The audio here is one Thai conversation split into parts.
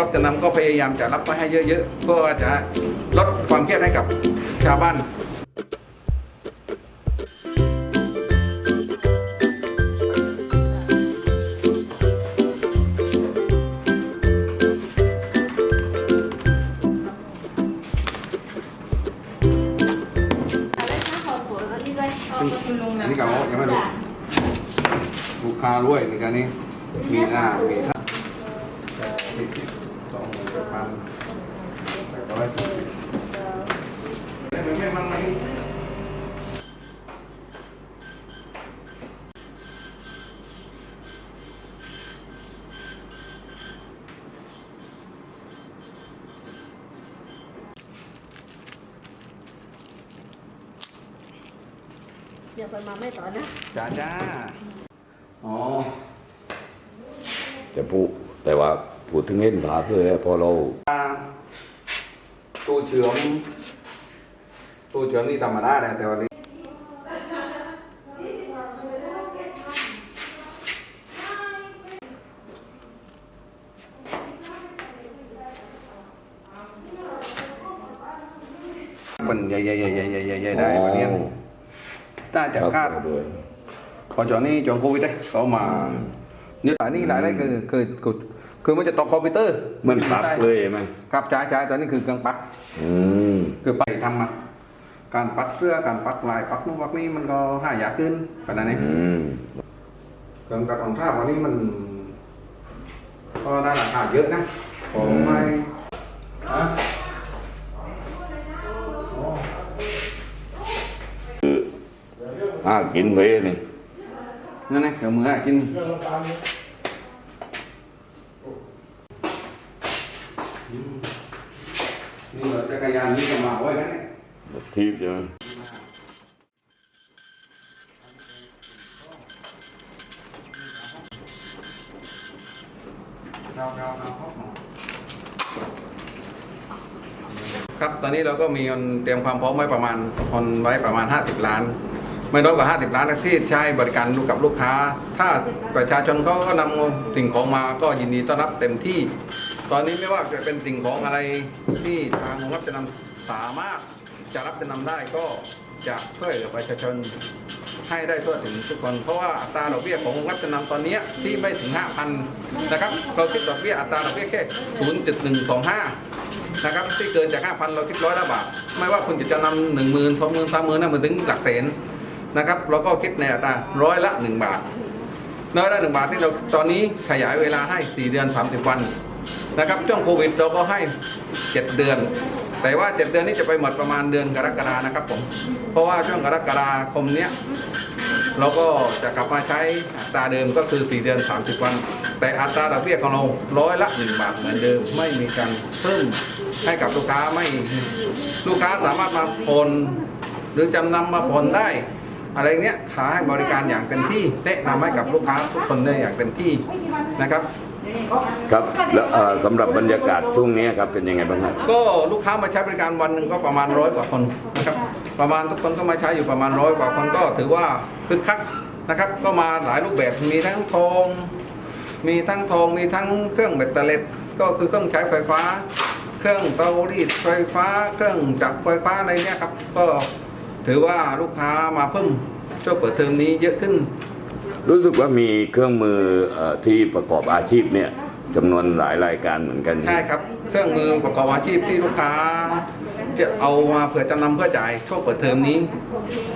รับจำนำก็พยายามจะรับมาให้เยอะๆเพื่อจะลดความเครียดให้กับชาวบ้านอันนี้กับโอ๊ตยังไม่รู้ลูกค้ารวยในการนี้มีหน้ามีท่า สี่สิบสองหมื่นแปดพันแปดร้อยสี่สิบได้ไหมแม่บ้างไหมเดี๋ยวไปมาไม่ต่อนะจ้าจ้าอ๋อแต่พูดแต่ว่า พูดถึงเห็นภาพเลยพอเราตู้เชื่อมตู้เชื่อมนี่ธรรมดานะแต่วันนี้มันใหญ่ใหญ่ใหญ่ใหญ่ใหญ่ใหญ่ใหญ่ได้วันนี้น่าจะคาดด้วยพอจอนี้จองโควิดได้เขามาเนี่ยอันนี้หลายๆคือคือคือ คือมันจะต่อคอมพิวเตอร์มันปรับเลยไหมครับใช่ใช่ตอนนี้คือเครื่องปักอืมคือไปทำมาการปักเสื้อการปักลายปักนู่นปักนี่มันก็หายากขึ้นขนาดนี้อืมเครื่องตัดรองเท้าวันนี้มัน ก็ได้ราคาเยอะนะผมไม่ฮะโอ้อ่ากินเวนี่นั่นไงเดี๋ยวมืออะกิน นี่รถจักรยานนี่ก็มาไว้กันเนี่ยแบบทีบใช่ไหมครับ ตอนนี้เราก็มีคนเตรียมความพร้อมไว้ประมาณคนไว้ประมาณ 50 ล้าน ไม่น้อยกว่า 50 ล้านนะที่ใช้บริการดูกับลูกค้า ถ้าประชาชนเขาก็นำสิ่งของมาก็ยินดีต้อนรับเต็มที่ ตอนนี้ไม่ว่าจะเป็นสิ่งของอะไรที่ทางรงรับจำนำสามารถจะรับจำนำได้ก็จะช่วยเหลือประชาชนให้ได้ทั่วถึงทุกคน เพราะว่าอัตราดอกเบี้ยของรงรับจำนำตอนนี้ที่ไม่ถึง 5,000 นะครับเราคิดดอกเบี้ยอัตราดอกเบี้ยแค่ 0.125 นะครับที่เกินจาก 5,000 เราคิดร้อยละบาท ไม่ว่าคุณจะจำนำหนึ่งหมื่นสองหมื่นสามหมื่นนะมันถึงหลักแสนนะครับเราก็คิดในอัตราร้อยละหนึ่งบาทร้อยละหนึ่งบาทที่เราตอนนี้ขยายเวลาให้ 4 เดือน 30 วัน นะครับช่วงโควิดเราก็ให้ 7 เดือน แต่ว่า 7 เดือนนี้จะไปหมดประมาณเดือนกรกฎานะครับผมเพราะว่าช่วงกรกฎาคมเนี้ยเราก็จะกลับมาใช้อัตราเดิมก็คือ 4 เดือน 30 วัน แต่อัตราดอกเบี้ยของเราร้อยละ 1 บาทเหมือนเดิม ไม่มีการเพิ่มให้กับลูกค้าไม่ลูกค้าสามารถมาผ่อนหรือจำนำมาผ่อนได้ อะไรเงี้ยขายบริการอย่างเต็มที่แนะนำให้กับลูกค้าทุกคนได้อย่างเต็มที่นะครับ ครับแล้วเอ่อสำหรับบรรยากาศช่วงนี้ครับเป็นยังไงบ้างครับก็ลูกค้ามาใช้บริการวันหนึ่งก็ประมาณร้อยกว่าคนนะครับประมาณทุกคนก็มาใช้อยู่ประมาณร้อยกว่าคนก็ถือว่าคึกคักนะครับ ก็มาหลายรูปแบบมีทั้งทอง มีทั้งทองมีทั้งเครื่องแบตเตอรี่ก็คือเครื่องใช้ไฟฟ้า เครื่องเตารีดไฟฟ้า เครื่องจักรไฟฟ้าอะไรเนี่ยครับก็ถือว่าลูกค้ามาเพิ่มช่วงเปิดเทอมนี้เยอะขึ้น รู้สึกว่ามีเครื่องมือเอ่อที่ประกอบอาชีพเนี่ยจำนวนหลายรายการเหมือนกันใช่ครับ เครื่องมือประกอบอาชีพที่ลูกค้าจะเอามาเผื่อจำนำเพื่อจ่ายช่วงเปิดเทอมนี้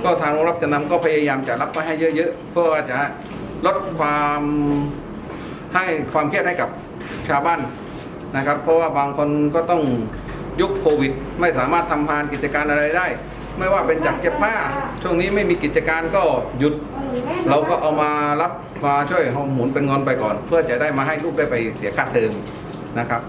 ก็ทางโรงรับจำนำก็พยายามจะรับมาให้เยอะๆเพื่อจะลดความให้ความเครียดให้กับชาวบ้านนะครับ เพราะว่าบางคนก็ต้องยุคโควิด ไม่สามารถทำงานกิจการอะไรได้ ไม่ว่าเป็นจากเก็บผ้า ช่วงนี้ไม่มีกิจการก็หยุด เราก็เอามารับมาช่วยหมุนเป็นเงินไปก่อน เพื่อจะได้มาให้ลูกได้ไปเสียค่าเทอมนะครับ